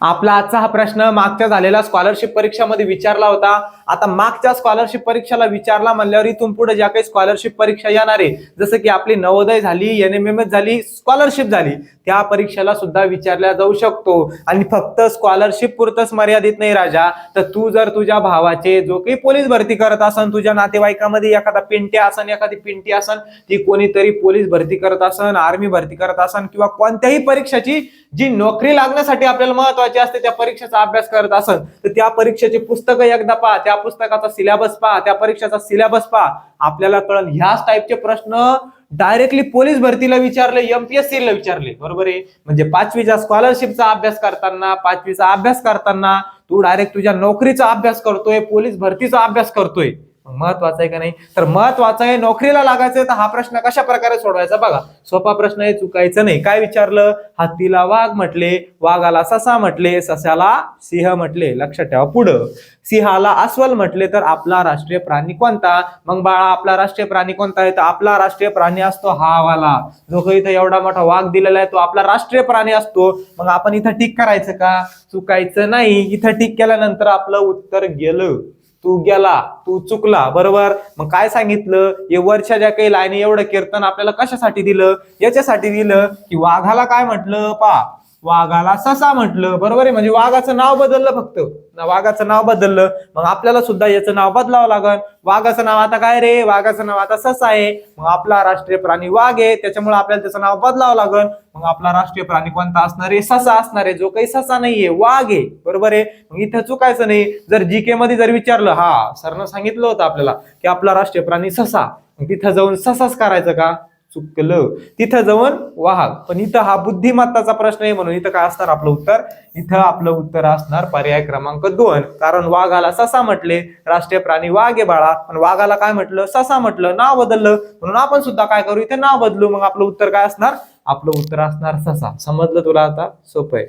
आपला आजचा हा प्रश्न मागच्या झालेला स्कॉलरशिप परीक्षामध्ये विचारला होता. आता मागच्या स्कॉलरशिप परीक्षाला विचारला म्हणल्यावर इथून पुढे ज्या काही स्कॉलरशिप परीक्षा येणार आहे जसं की आपली नवोदय झाली एन एम एम एस झाली स्कॉलरशिप झाली त्या परीक्षेला सुद्धा विचारल्या जाऊ शकतो. आणि फक्त स्कॉलरशिप पुरतच मर्यादित नाही राजा. तर तू जर तुझ्या भावाचे जो काही पोलीस भरती करत असन तुझ्या नातेवाईकामध्ये एखादा पिंटे असन एखादी पिंटी असन ती कोणीतरी पोलीस भरती करत असन आर्मी भरती करत असन किंवा कोणत्याही परीक्षाची जी नोकरी लागण्यासाठी आपल्याला महत्वाची असते त्या परीक्षेचा अभ्यास करत असन तर त्या परीक्षेचे पुस्तकं एकदा पहा त्या पुस्तकाचा सिलेबस पहा त्या परीक्षेचा सिलेबस पहा. आपल्याला कळल ह्याच टाईपचे प्रश्न डायरेक्टली पोलीस भरतीला विचारले एमपीएससी ला विचारले. बरोबर आहे? म्हणजे पाचवीच्या स्कॉलरशिपचा अभ्यास करताना पाचवीचा अभ्यास करताना तू डायरेक्ट तुझ्या नोकरीचा अभ्यास करतोय पोलीस भरतीचा अभ्यास करतोय. महत्वाचं आहे का नाही? तर महत्वाचं आहे नोकरीला लागायचंय तर हा प्रश्न कशा प्रकारे सोडवायचा? बघा सोपा प्रश्न आहे चुकायचं नाही. काय विचारलं? हत्तीला वाघ म्हटले वाघाला ससा म्हटले सस्याला सिंह म्हटले. लक्षात ठेवा पुढं. सिंहाला अस्वल म्हटले तर आपला राष्ट्रीय प्राणी कोणता? मग बाळा आपला राष्ट्रीय प्राणी कोणता आहे? तर आपला राष्ट्रीय प्राणी असतो हा वाला जो काही इथं एवढा मोठा वाघ दिलेला आहे तो आपला राष्ट्रीय प्राणी असतो. मग आपण इथं ठीक करायचं का? चुकायचं नाही. इथं ठीक केल्यानंतर आपलं उत्तर गेलं. तू गेला तू चुकला बरोबर? मग काय सांगितलं? हे वरच्या ज्या काही लाईनी एवढं कीर्तन आपल्याला कशासाठी दिलं? याच्यासाठी दिलं? की वाघाला काय म्हटलं? पा वाघाला ससा म्हटलं. बरोबर आहे? म्हणजे वाघाचं नाव बदललं फक्त. वाघाचं नाव बदललं मग आपल्याला सुद्धा याचं नाव बदलावं लागल. वाघाचं नाव आता काय रे? वाघाचं नाव आता ससा आहे. मग आपला राष्ट्रीय प्राणी वाघ आहे. त्याच्यामुळे आपल्याला त्याचं नाव बदलावं लागल. मग आपला राष्ट्रीय प्राणी कोणता असणार आहे? ससा असणार आहे. जो काही ससा नाहीये वाघ आहे. बरोबर आहे? मग इथं चुकायचं नाही. जर जीके मध्ये जर विचारलं हा सरनं सांगितलं होतं आपल्याला की आपला राष्ट्रीय प्राणी ससा. तिथं जाऊन ससाच करायचं का? चुकलं तिथं जाऊन वाहक पण इथं हा बुद्धिमत्ताचा प्रश्न आहे म्हणून इथं काय असणार आपलं उत्तर? इथं आपलं उत्तर असणार पर्याय क्रमांक दोन. कारण वाघाला ससा म्हटले राष्ट्रीय प्राणी वाघ आहे बाळा. पण वाघाला काय म्हटलं? ससा म्हटलं नाव बदललं. म्हणून आपण सुद्धा काय करू? इथे नाव बदलू. मग आपलं उत्तर काय असणार? आपलं उत्तर असणार ससा. समजलं तुला आता? सोपं आहे.